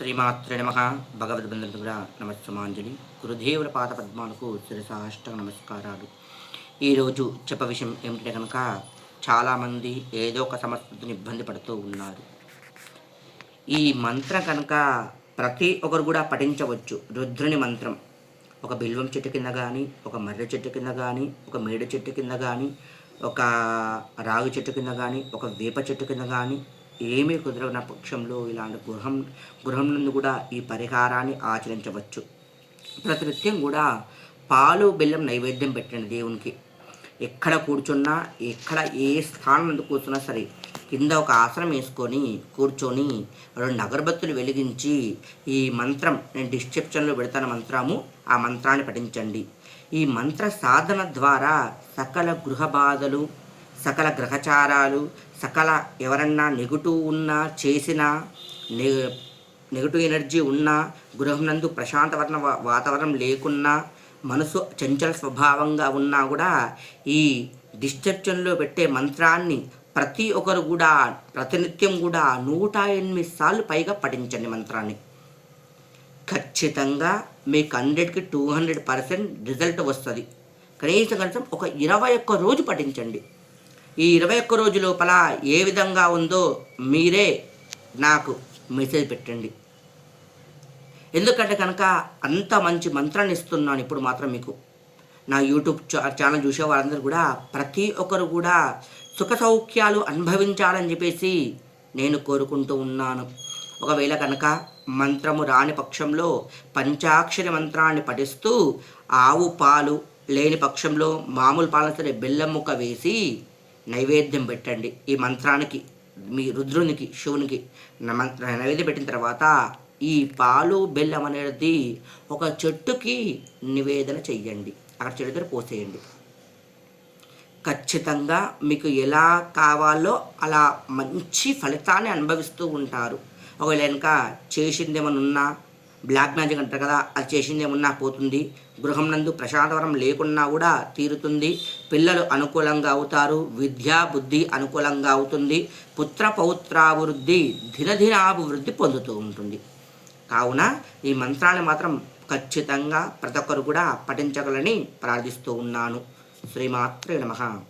శ్రీమాత్రే నమ. భగవద్బంధుగా నమస్సమాంజలి. గురుదేవుల పాత పద్మాలకు శిరసాష్ట నమస్కారాలు ఈరోజు చెప్ప విషయం ఏమిటంటే కనుక చాలామంది ఏదో ఒక సమస్యతో ఇబ్బంది పడుతూ ఉన్నారు. ఈ మంత్రం కనుక ప్రతి ఒక్కరు కూడా పఠించవచ్చు. రుద్రుని మంత్రం. ఒక బిల్వం చెట్టు కింద కానీ ఒక మర్రి చెట్టు కింద కానీ ఒక మేడి చెట్టు కింద కానీ ఒక రాగి చెట్టు కింద కానీ ఒక వేప చెట్టు కింద కానీ ఏమీ కుదరన పక్షంలో ఇలాంటి గృహం గృహం నుండి కూడా ఈ పరిహారాన్ని ఆచరించవచ్చు. ప్రతినిత్యం కూడా పాలు బెల్లం నైవేద్యం పెట్టండి దేవునికి. ఎక్కడ కూర్చున్నా ఎక్కడ ఏ స్థానంలో కూర్చున్నా సరే కింద ఒక ఆసనం వేసుకొని కూర్చొని రెండు అగరబత్తులు వెలిగించి ఈ మంత్రం నేను డిస్క్రిప్షన్లో పెడతాను మంత్రము ఆ మంత్రాన్ని పఠించండి. ఈ మంత్ర సాధన ద్వారా సకల గృహ బాధలు సకల గ్రహచారాలు సకల ఎవరన్నా నెగటివ్ ఉన్నా చేసిన నె నెగటివ్ ఎనర్జీ ఉన్నా గృహం నందు ప్రశాంతవర్ణ వా- వాతావరణం లేకున్నా మనసు చంచల స్వభావంగా ఉన్నా కూడా ఈ డిస్క్రిప్షన్లో పెట్టే మంత్రాన్ని ప్రతి ఒక్కరు కూడా ప్రతినిత్యం కూడా నూట ఎనిమిది సార్లు పైగా పఠించండి మంత్రాన్ని. ఖచ్చితంగా మీకు హండ్రెడ్కి టూ హండ్రెడ్ పర్సెంట్ రిజల్ట్ వస్తుంది. కనీసం కనీసం ఒక ఇరవై ఒక్క రోజు పఠించండి. ఈ ఇరవై ఒక్క రోజు లోపల ఏ విధంగా ఉందో మీరే నాకు మెసేజ్ పెట్టండి. ఎందుకంటే కనుక అంత మంచి మంత్రాన్ని ఇస్తున్నాను ఇప్పుడు మాత్రం మీకు. నా యూట్యూబ్ ఛానల్ చూసే వాళ్ళందరూ కూడా ప్రతి ఒక్కరు కూడా సుఖ సౌఖ్యాలు అనుభవించాలని చెప్పేసి నేను కోరుకుంటూ ఉన్నాను. ఒకవేళ కనుక మంత్రము రాని పక్షంలో పంచాక్షరి మంత్రాన్ని పఠిస్తూ ఆవు పాలు లేని పక్షంలో మామూలు పాలన సరే బెల్లం ముక్క వేసి నైవేద్యం పెట్టండి. ఈ మంత్రానికి మీ రుద్రునికి శివునికి మంత్ర నైవేద్యం పెట్టిన తర్వాత ఈ పాలు బెల్లం అనేది ఒక చెట్టుకి నివేదన చెయ్యండి. అక్కడ చెట్టు దగ్గర పోసేయండి. ఖచ్చితంగా మీకు ఎలా కావాలో అలా మంచి ఫలితాన్ని అనుభవిస్తూ ఉంటారు. ఒకవేళ కనుక చేసింది ఉన్నా బ్లాక్ మ్యాజిక్ అంటారు కదా అది చేసింది ఏమన్నా పోతుంది. గృహం నందు ప్రశాంతవరం లేకున్నా కూడా తీరుతుంది. పిల్లలు అనుకూలంగా అవుతారు విద్యా బుద్ధి అనుకూలంగా అవుతుంది. పుత్ర పౌత్రాభివృద్ధి దినదినాభివృద్ధి పొందుతూ ఉంటుంది. కావున ఈ మంత్రాన్ని మాత్రం ఖచ్చితంగా ప్రతి ఒక్కరు కూడా పఠించగలని ప్రార్థిస్తూ ఉన్నాను. శ్రీమాత్రే నమః.